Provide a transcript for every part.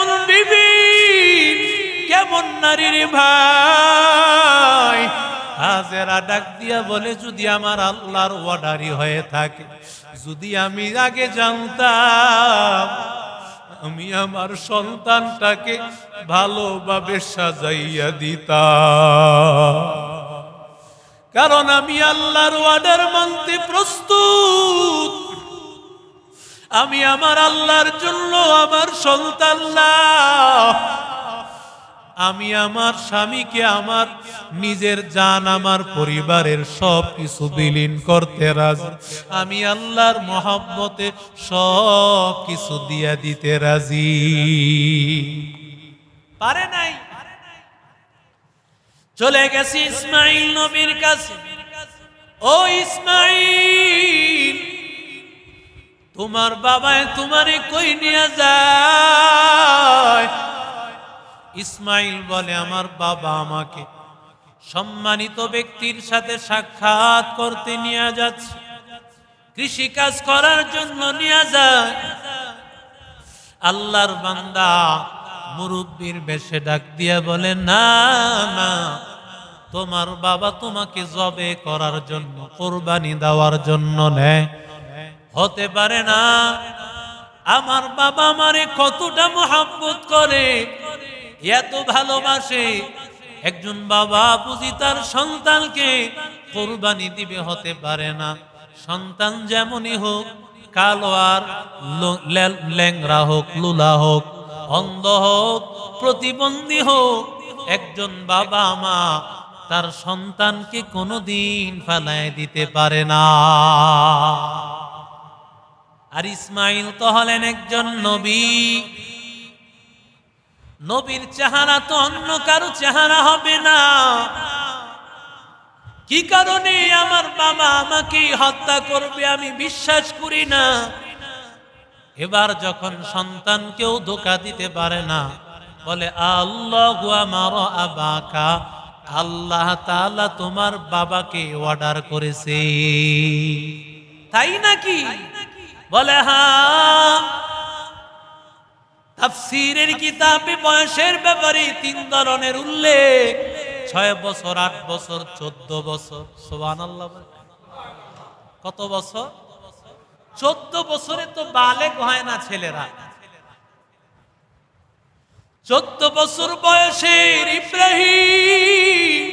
কেমন বিবি কেমন নারীর ভাই? হাজেরা ডাক দিয়া বলে, যদি আমার আল্লাহর অর্ডারই হয়ে থাকে, যদি আমি আগে জানতাম, আমি আমার সন্তানটাকে ভালোভাবে সাজাইয়া দিতাম। কারণ আমি আল্লাহর অর্ডার মানতে প্রস্তুত। আমি আমার আল্লাহর জন্য আমার সন্তান আমি আমার স্বামীকে, আমার নিজের জান, আমার পরিবারের সব কিছু বিলীন করতে রাজি। আমি আল্লাহর মহব্বতে সব কিছু দিয়া দিতে রাজি। পারে নাই? চলে গেছি ইসমাইল নবীর কাছে। ও ইসমাইল! তোমার বাবায় তোমারে কই নিয়ে যায়? ইসমাইল বলে, আমার বাবা আমাকে সম্মানিত ব্যক্তির সাথে সাক্ষাৎ করতে নিয়ে যাচ্ছে। কৃষি কাজ করার জন্য নিয়ে যায়। আল্লাহর বান্দা মুরব্বীর বেশে ডাক দিয়া বলে, না না, তোমার বাবা তোমাকে জবে করার জন্য, কোরবানি দেওয়ার জন্য নেয়। হতে পারে না। আমার বাবা আমারে কতটা মোহাম্মত করে, এত ভালোবাসে। একজন বাবা বুঝি তার সন্তানকে কোরবানি দিবে হতে পারে না। সন্তান যেমনই হোক, কালো আর ল্যাংরা হোক, লুলা হোক, অন্ধ হোক, প্রতিবন্ধী হোক, একজন বাবা মা তার সন্তানকে কোনোদিন ফেলায় দিতে পারে না। আর ইসমাইল তো হলেন একজন নবী। নবীর চেহারা তো অন্য কারও চেহারা হবে না। কি কারণে আমার বাবা আমাকে হত্যা করবে আমি বিশ্বাস করি না। এবার যখন সন্তানকেও ধোকা দিতে পারে না, বলে, আল্লাহ আবাকা, আল্লাহ তাআলা তোমার বাবাকে অর্ডার করেছে। তাই নাকি? বলে হ্যাঁ তাফসীরের কিতাবে বয়সের ব্যাপারে তিন ধরনের উল্লেখ। ছয় বছর, আট বছর, চোদ্দ বছর বলে। কত বছর? চোদ্দ বছরে তো বালেক হয় না ছেলেরা। চোদ্দ বছর বয়সের ইব্রাহিম,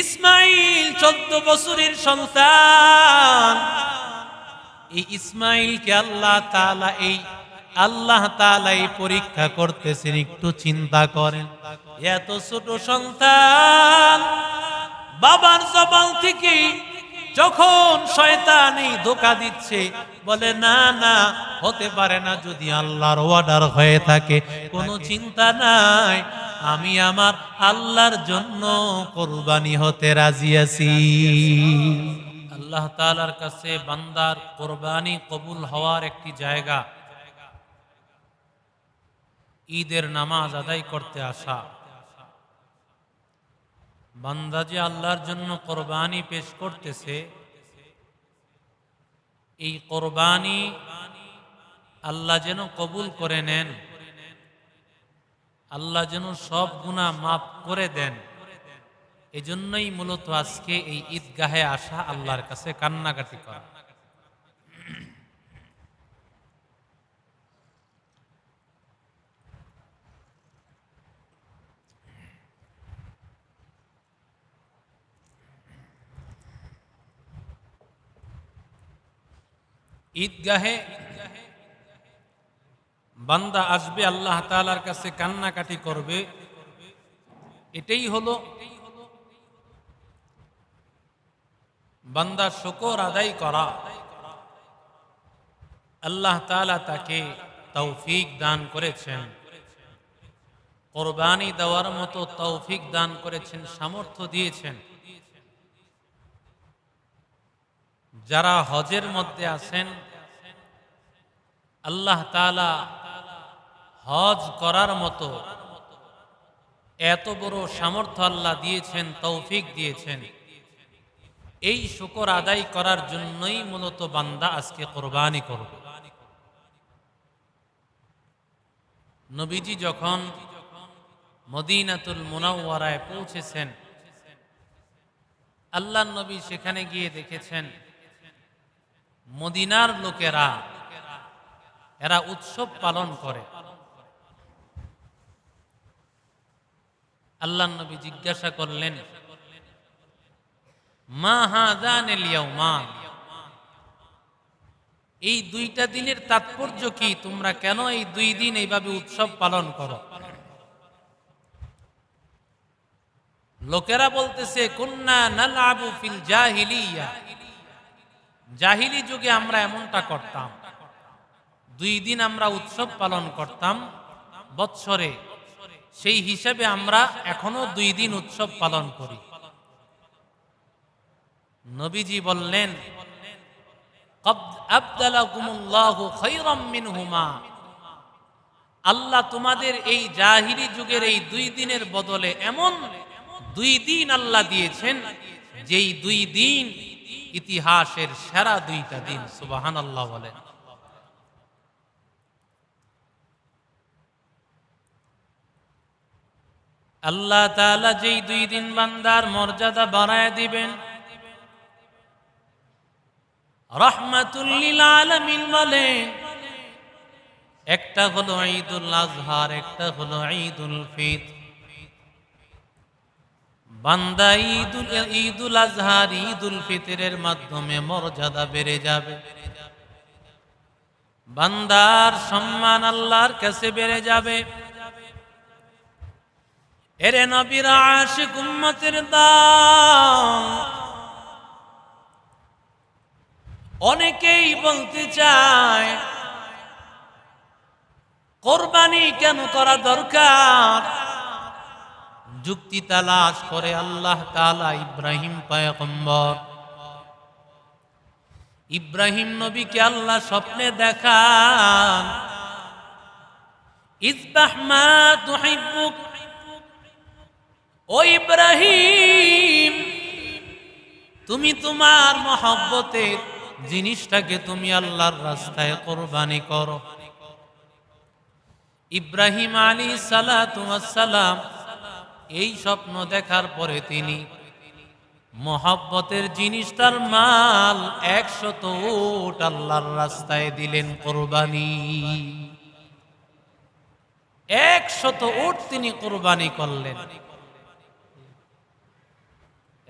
ইসমাইল চোদ্দ বছরের সন্তান। এই ইসমাইলকে আল্লাহ তাআলা এই, আল্লাহ তাআলা এই পরীক্ষা করতেছেন, একটু চিন্তা করেন। এত ছোট সন্তান, বাবার জবান থেকে যখন শয়তান ধোকা দিচ্ছে, বলে, না না, হতে পারে না, যদি আল্লাহর অর্ডার হয়ে থাকে, কোনো চিন্তা নাই, আমি আমার আল্লাহর জন্য কোরবানি হতে রাজি আছি। আল্লাহ তাআলার কাছে বান্দার কোরবানি কবুল হওয়ার একটি জায়গা। ঈদের নামাজ আদায় করতে আসা। বান্দা যে আল্লাহর জন্য কোরবানি পেশ করতেছে, এই কোরবানি আল্লাহ যেন কবুল করে নেন, আল্লাহ যেন সব গুণা মাফ করে দেন। এজন্যই মূলত আজকে এই ঈদগাহে আসা আল্লাহর কাছে কান্নাকাটি করা। ঈদগাহে বান্দা আসবে, আল্লাহ তাআলার কাছে কান্নাকাটি করবে। এটাই হলো বান্দা শকর আদায় করা। আল্লাহ তাআলা তাকে তৌফিক দান করেছেন। কোরবানি দেওয়ার মতো তৌফিক দান করেছেন, সামর্থ্য দিয়েছেন। যারা হজের মধ্যে আছেন, আল্লাহ তাআলা হজ করার মতো এত বড় সামর্থ্য আল্লাহ দিয়েছেন, তৌফিক দিয়েছেন। এই শুকর আদায় করার জন্যই মূলত বান্দা আজকে কোরবানি করবে। নবীজি যখন মদিনাতুল মুনাওয়ারায় পৌঁছেছেন আল্লাহ নবী সেখানে গিয়ে দেখেছেন, মদিনার লোকেরা, এরা উৎসব পালন করে। আল্লাহ নবী জিজ্ঞাসা করলেন মা এই দুইটা দিনের তাৎপর্য কি? তোমরা কেন এই দুই দিন এইভাবে উৎসব পালন করো? লোকেরা বলতেছে জাহিলিয়া। জাহিলি যুগে আমরা এমনটা করতাম। দুই দিন আমরা উৎসব পালন করতাম বৎসরে। সেই হিসেবে আমরা এখনও দুই দিন উৎসব পালন করি। নবীজি বললেন আল্লাহ তোমাদের এই জাহিরি যুগের এই দুই দিনের বদলে এমন দুই দিন আল্লাহ দিয়েছেন, যেই দুই দিন ইতিহাসের সেরা দুইটা দিন সুবাহান আল্লাহ বলেন আল্লাহ তাআলা যেই দুই দিন বান্দার মর্যাদা বাড়ায় দিবেন রহমাতুল্লিল আলামিন বলেন, একটা হলো ঈদুল আজহার, একটা হলো ঈদুল ফিতর। বান্দা ঈদুল ঈদুল আজহার, ঈদুল ফিতরের মাধ্যমে মর্যাদা বেড়ে যাবে। বান্দার সম্মান আল্লাহর কাছে বেড়ে যাবে। এরে নবীর আশিক উম্মতের দাম অনেকেই বলতে চায়, কোরবানি কেন করা দরকার? যুক্তি তালাশ করে আল্লাহ তালা ইব্রাহিম পায়কম্বর ইব্রাহিম নবীকে আল্লাহ স্বপ্নে দেখান। ও ইব্রাহিম, তুমি তোমার মহব্বতের জিনিসটাকে তুমি আল্লাহর রাস্তায় কোরবানি করো। ইব্রাহিম আলী সালাম এই স্বপ্ন দেখার পরে তিনি মহাব্বতের জিনিস তার মাল একশত ওট আল্লাহর রাস্তায় দিলেন কোরবানি। একশত ওট তিনি কোরবানি করলেন।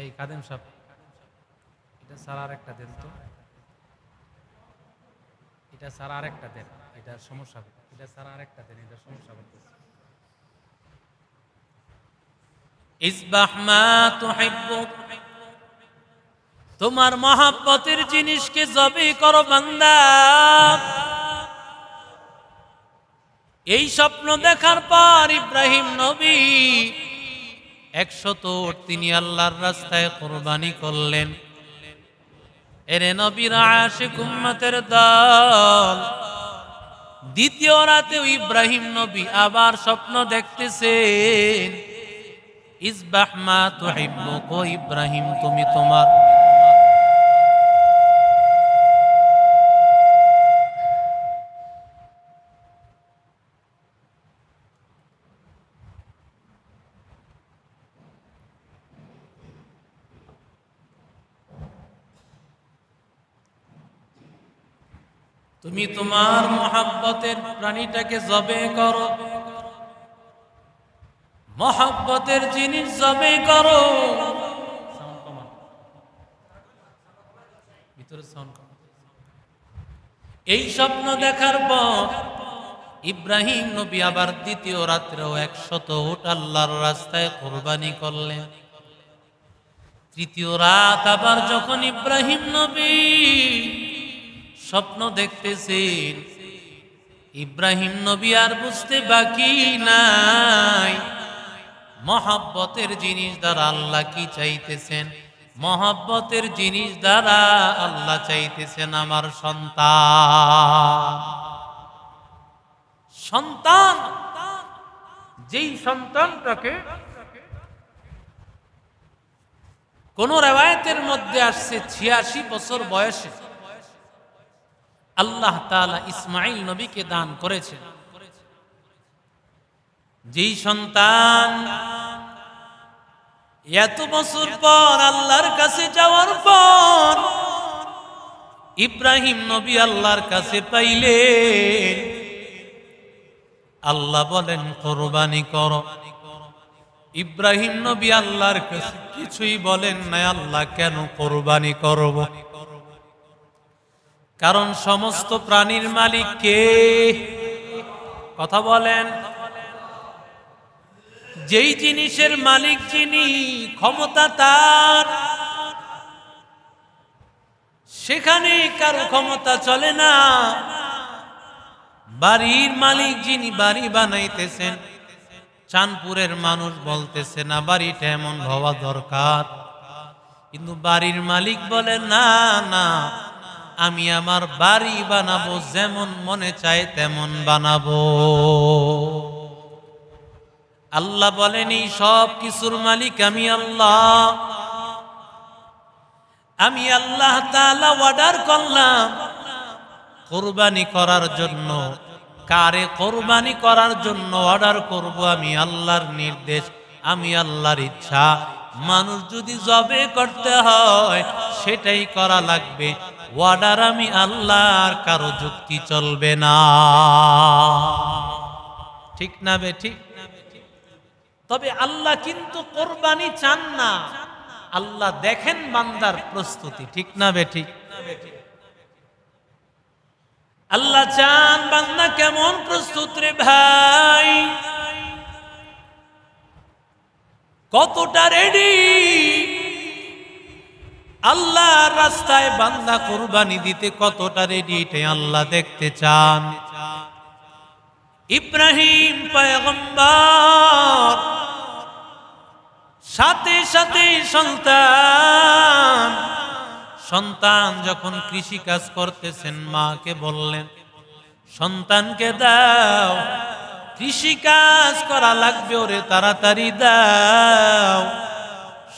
এই কাদেম সাহেব, এটা আর একটা দেন তো। এটা ছাড়া আর একটা দেন, এটা সমস্যা এটা ছাড়া আর একটা দেন, এটা সমস্যা করতেছে ইসবাহ মা তুহিব্বুক, তোমার মহাব্বতের জিনিসকে জবে করো বান্দা। এই স্বপ্ন দেখার পর ইব্রাহিম নবী একশত তিনি আল্লাহর রাস্তায় কোরবানি করলেন। এরে নবীর আশিক উম্মতের দল। দ্বিতীয় রাতে ইব্রাহিম নবী আবার স্বপ্ন দেখতেছেন। ইসবাহ মা তো ইব্রাহিম, তুমি তোমার তুমি তোমার মহাব্বতের প্রাণীটাকে জবে করো। মহাব্বতের জিনিস জবে করো। এই স্বপ্ন দেখার পর ইব্রাহিম নবী আবার দ্বিতীয় রাত্রেও একশত উট আল্লাহর রাস্তায় কোরবানি করলেন। তৃতীয় রাত আবার যখন ইব্রাহিম নবী স্বপ্ন দেখতেছেন। ইব্রাহিম নবী আর বুঝতে বাকি নাই। মহাব্বতের জিনিস দ্বারা আল্লাহ কি চাইতেছেন? মহাব্বতের জিনিস দ্বারা আল্লাহ চাইতেছেন আমার সন্তান। সন্তান, যেই সন্তানটাকে কোন রেওয়ায়তের মধ্যে আসছে ছিয়াশি বছর বয়সে আল্লাহ তালা ইসমাইল নবীকে দান করেছেন। যেই সন্তান এত বছর পর আল্লাহর কাছে যাওয়ার পর ইব্রাহিম নবী আল্লাহর কাছে পাইলেন। আল্লাহ বলেন, কোরবানি করো। ইব্রাহিম নবী আল্লাহর কাছে কিছুই বলেন না আল্লাহ কেন কোরবানি করব? কারণ সমস্ত প্রাণীর মালিক কে? কথা বলেন। যেই জিনিসের মালিক যিনি, ক্ষমতা তার। সেখানে কারও ক্ষমতা চলে না। বাড়ির মালিক যিনি বাড়ি বানাইতেছেন, চাঁদপুরের মানুষ বলতেছে না, বাড়িটা এমন হওয়া দরকার। কিন্তু বাড়ির মালিক বলে, না না আমি আমার বাড়ি বানাবো, যেমন মনে চায় তেমন বানাবো। আল্লাহ বলেন, এই সব কিছুর মালিক আমি আল্লাহ। আমি আল্লাহ তাআলা অর্ডার করলাম। কোরবানি করার জন্য, কারে কোরবানি করার জন্য অর্ডার করব আমি আল্লাহর নির্দেশ, আমি আল্লাহর ইচ্ছা। মানুষ যদি জবে করতে হয়, সেটাই করা লাগবে। অর্ডার আমি আল্লাহর, কারও যুক্তি চলবে না। ঠিক না বে ঠিক? তবে আল্লাহ কিন্তু কোরবানি চান না। আল্লাহ দেখেন বান্দার প্রস্তুতি। ঠিক না বে ঠিক? আল্লাহ চান বান্দা কেমন প্রস্তুত রে ভাই? কতটা রেডি রাস্তায় বান্দা কোরবানি দিতে কতটা রেডি এটাই আল্লাহ দেখতে চান। ইব্রাহিম পয়গম্বর, সাথে সাথে সন্তান সন্তান যখন কৃষি কাজ করতেছেন, মাকে বললেন, সন্তানকে দাও কৃষি কাজ করা লাগবে ওরে, তাড়াতাড়ি দাও।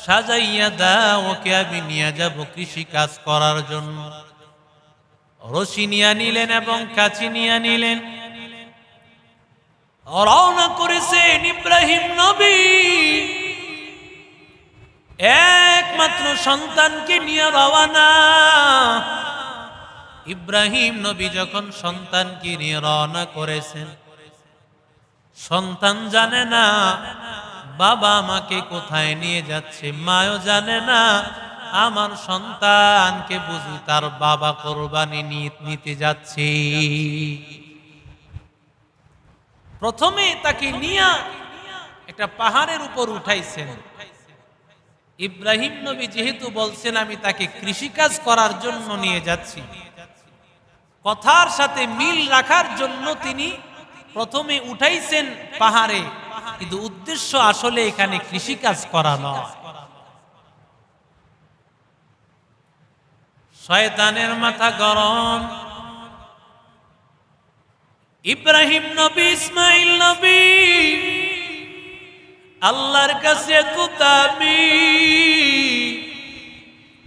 সাজাইয়া দাও, ওকে আমি নিয়ে যাব কৃষি কাজ করার জন্য। রশি নিয়ে নিলেন এবং কাছি নিয়ে নিলেন। রওনা করেছেন ইব্রাহিম নবী। একমাত্র সন্তানকে নিয়ে রওয়ানা ইব্রাহিম নবী যখন সন্তানকে নিয়ে রওনা করেছেন, সন্তান জানে না বাবা আমাকে কোথায় নিয়ে যাচ্ছে? মাও জানে না। আমার সন্তানকে বুঝি তার বাবা কোরবানি নিতে যাচ্ছে। প্রথমে তাকে নিয়া একটা পাহাড়ের উপর উঠাইছেন। ইব্রাহিম নবী যেহেতু বলছেন, আমি তাকে কৃষিকাজ করার জন্য নিয়ে যাচ্ছি। কথার সাথে মিল রাখার জন্য তিনি প্রথমে উঠাইছেন পাহাড়ে। কিন্তু উদ্দেশ্য আসলে এখানে কৃষিকাজ করা নয়। শয়তানের মাথা গরম। ইব্রাহিম নবী, ইসমাইল নবী, আল্লাহর কাছে এত দামি।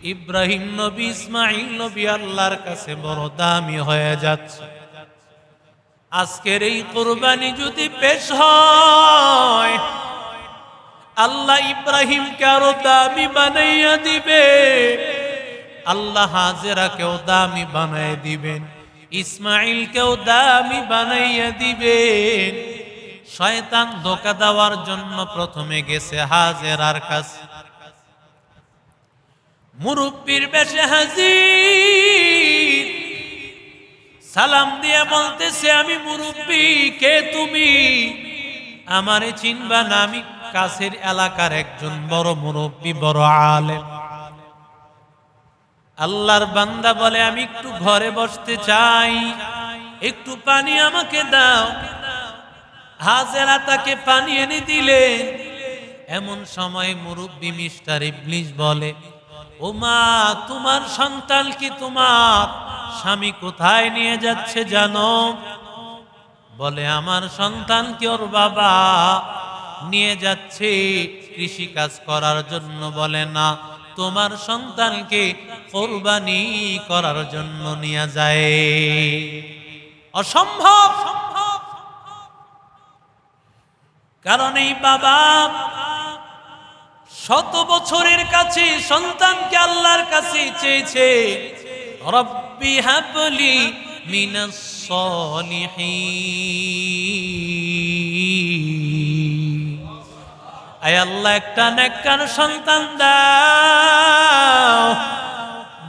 ইব্রাহিম নবী, ইসমাইল নবী আল্লাহর কাছে বড় দামি হয়ে যাচ্ছে। আজকের এই কোরবানি যদি পেশ হয়, আল্লাহ ইব্রাহিমকে আরও দামি বানাইয়া দিবে। আল্লাহ হাজেরাকেও দামি বানাই দিবেন ইসমাইল ইসমাইলকেও দামি বানাইয়া দিবেন। শয়তান ধোকা দেওয়ার জন্য প্রথমে গেছে হাজেরার কাছে। মুরব্বীর বেশে হাজির। সালাম দিয়ে বলতেছে, আমি মুরব্বী, কে তুমি? আমারে চিনবা না, আমি কাছের এলাকার একজন বড় মুরব্বী, বড় আলেম। আল্লাহর বান্দা বলে, আমি একটু ঘরে বসতে চাই, একটু পানি আমাকে দাও। হাজেরা তাকে পানি এনে দিলেন। এমন সময় মুরব্বী মিস্টার ইবলিশ বলে ও মা তোমার সন্তান কি তোমার? স্বামী কোথায় নিয়ে যাচ্ছে জানো? বলে, আমার সন্তান কি ওর বাবা? নিয়ে যাচ্ছে কৃষি কাজ করার জন্য। বলে, না, তোমার সন্তানকে কোরবানি করার জন্য নিয়ে যায়। অসম্ভব! কারণ এই বাবা শত বছরের কাছে সন্তানকে আল্লাহর কাছে চেয়েছে। রব্বি হাবলি মিনাস সলিহিন আয় আল্লাহ, একটা নেককার সন্তান দাও।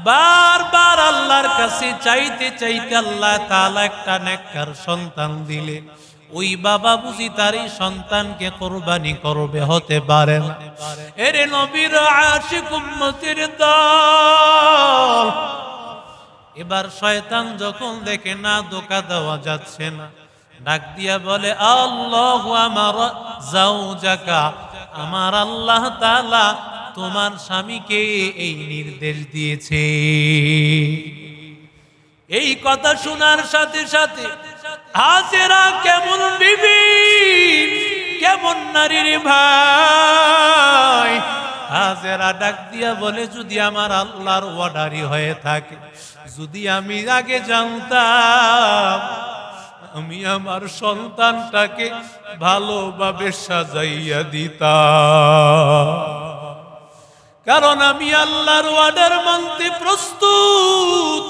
বারবার আল্লাহর কাছে চাইতে চাইতে আল্লাহ তাআলা একটা নেককার সন্তান দিলেন। ওই বাবা বুঝি তার এই সন্তানকে কোরবানি করবে, হতে পারে না। এরে নবীর আশিক উম্মতির দল এবার শয়তান যখন দেখে না দোকা দেওয়া যাচ্ছে না, ডাক দিয়া বলে, আল্লাহ আমার যাও জাউজাকা আমার আল্লাহ তালা তোমার স্বামীকে এই নির্দেশ দিয়েছে। এই কথা শোনার সাথে সাথে হাজেরা কেমন বিবি, কেমন নারীর ভাই হাজেরা ডাক দিয়া বলে, যদি আমার আল্লাহর অর্ডারই হয়ে থাকে, যদি আমি আগে জানতাম, আমি আমার সন্তানটাকে ভালোভাবে সাজাইয়া দিতাম। কারণ আমি আল্লাহর অর্ডার মানতে প্রস্তুত।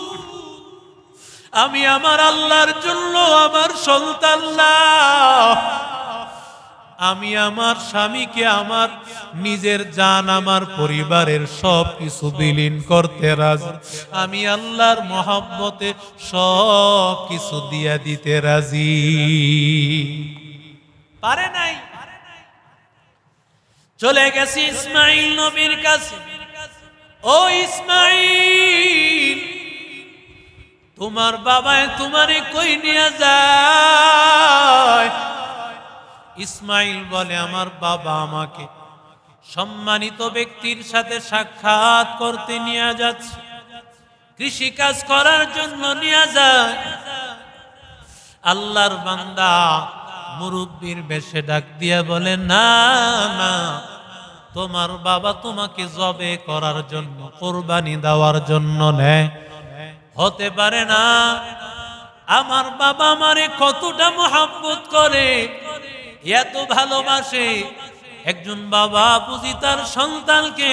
আমি আমার আল্লাহর জন্য আমার সন্তান না। আমি আমার স্বামীকে আমার নিজের জান, আমার পরিবারের সব কিছু বিলীন করতে রাজি। আমি আল্লাহর মহাব্বতে সব কিছু দিয়া দিতে রাজি। পারে নাই? চলে গেছি ইসমাইল নবীর কাছে। ও ইসমাইল, তোমার বাবায় তোমারে কই নিয়ে যায়? ইসমাইল বলে, আমার বাবা আমাকে সম্মানিত ব্যক্তির সাথে সাক্ষাৎ করতে নিয়ে যাচ্ছে। কৃষি কাজ করার জন্য নিয়ে যায়। আল্লাহর বান্দা মুরব্বীর বেশে ডাক দিয়া বলে, না না, তোমার বাবা তোমাকে জবে করার জন্য, কোরবানি দেওয়ার জন্য নেয়। হতে পারে না, আমার বাবা আমারে কতটা মোহাব্বত করে। এত ভালোবাসে। একজন বাবা বুঝি তার সন্তানকে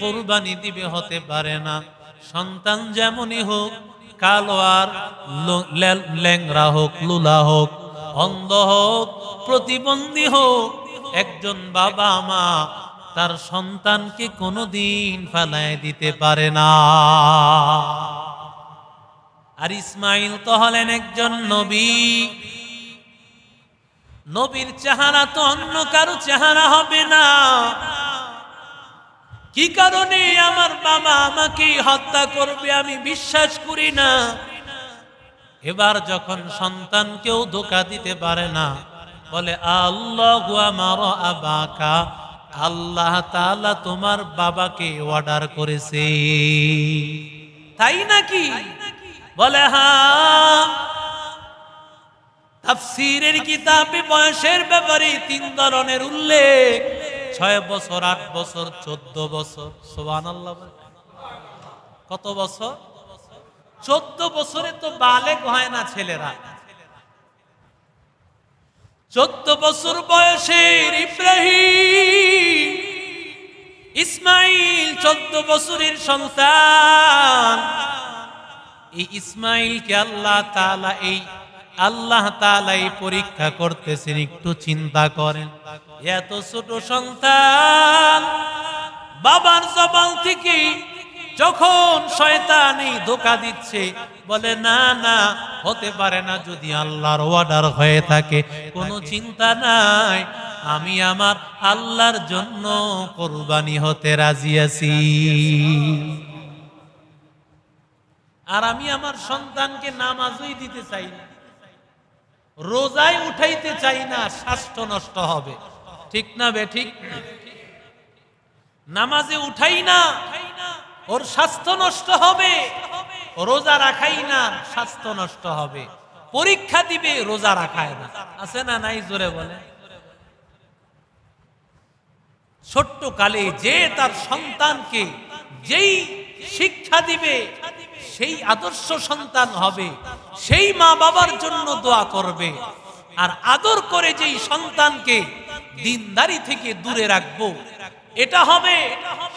কোরবানি দিবে হতে পারে না। সন্তান যেমনই হোক, কালো আর ল্যাংরা হোক, লুলা হোক, অন্ধ হোক, প্রতিবন্ধী হোক, একজন বাবা মা তার সন্তানকে কোনোদিন ফেলায় দিতে পারে না। আর ইসমাইল তো হলেন একজন নবী। নবীর চেহারা তো অন্য কারও চেহারা হবে না। কি কারণে আমার বাবা আমাকে হত্যা করবে আমি বিশ্বাস করি না। এবার যখন সন্তানকেও ধোকা দিতে পারে না, বলে, আল্লাহ আমার আবাকা, আল্লাহ তাআলা তোমার বাবাকে অর্ডার করেছে। তাই নাকি? বলে হ্যাঁ। তাফসীরের কিতাবে বয়সের ব্যাপারে তিন ধরনের উল্লেখ। ছয় বছর, আট বছর, চোদ্দ বছর। সোবান কত বছর? চোদ্দ বছরে তো বালেক হয় না ছেলেরা। চোদ্দ বছর বয়সের ইব্রাহিম, ইসমাইল চোদ্দ বছরের সন্তান। এই ইসমাইলকে আল্লাহ তাআলা এই আল্লাহ তাআলা এই পরীক্ষা করতেছেন, একটু চিন্তা করেন। এত ছোট সন্তান, বাবার জবান থেকে যখন শয়তান ধোকা দিচ্ছে, বলে, না না, হতে পারে না, যদি আল্লাহর অর্ডার হয়ে থাকে, কোনো চিন্তা নাই, আমি আমার আল্লাহর জন্য কোরবানি হতে রাজি আছি। আর আমি আমার সন্তানকে নামাজই দিতে চাই না। রোজায় উঠাইতে চাই না, স্বাস্থ্য নষ্ট হবে। ঠিক না বে ঠিক? নামাজে উঠাই না, ওর স্বাস্থ্য নষ্ট হবে। রোজা রাখাই না, স্বাস্থ্য নষ্ট হবে। পরীক্ষা দিবে, রোজা রাখায় না। আছে না নাই জোরে বলে? ছোট্ট কালে যে তার সন্তানকে যেই শিক্ষা দিবে সেই আদর্শ সন্তান হবে, সেই মা বাবার জন্য দোয়া করবে। আর আদর করে যেই সন্তানকে দিনদারি থেকে দূরে রাখব, এটা হবে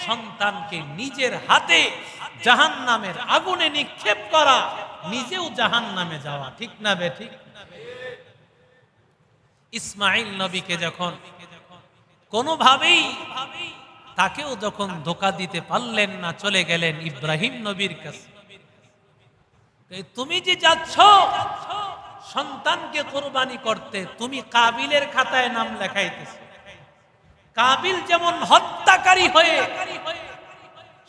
সন্তানকে নিজের হাতে জাহান নামের আগুনে নিক্ষেপ করা, নিজেও জাহান নামে যাওয়া, ঠিক না বে ঠিক? ইসমাইল নবীকে যখন কোনোভাবেই তাকেও যখন ধোকা দিতে পারলেন না, চলে গেলেন ইব্রাহিম নবীর কাছে। তুমি যে যাচ্ছ, সন্তানকে কোরবানি করতে, তুমি কাবিলের খাতায় নাম লেখাইতেছ। কাবিল যেমন হত্যাকারী হয়ে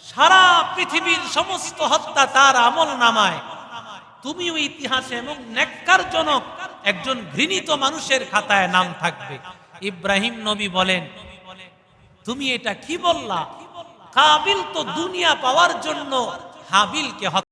সারা পৃথিবীর সমস্ত হত্যা তার আমল নামায়, তুমিও ইতিহাসে এবং নেককারজনক একজন ঘৃণিত মানুষের খাতায় নাম থাকবে। ইব্রাহিম নবী বলেন, তুমি এটা কি বললা? কাবিল তো দুনিয়া পাওয়ার জন্য হাবিলকে হত্যা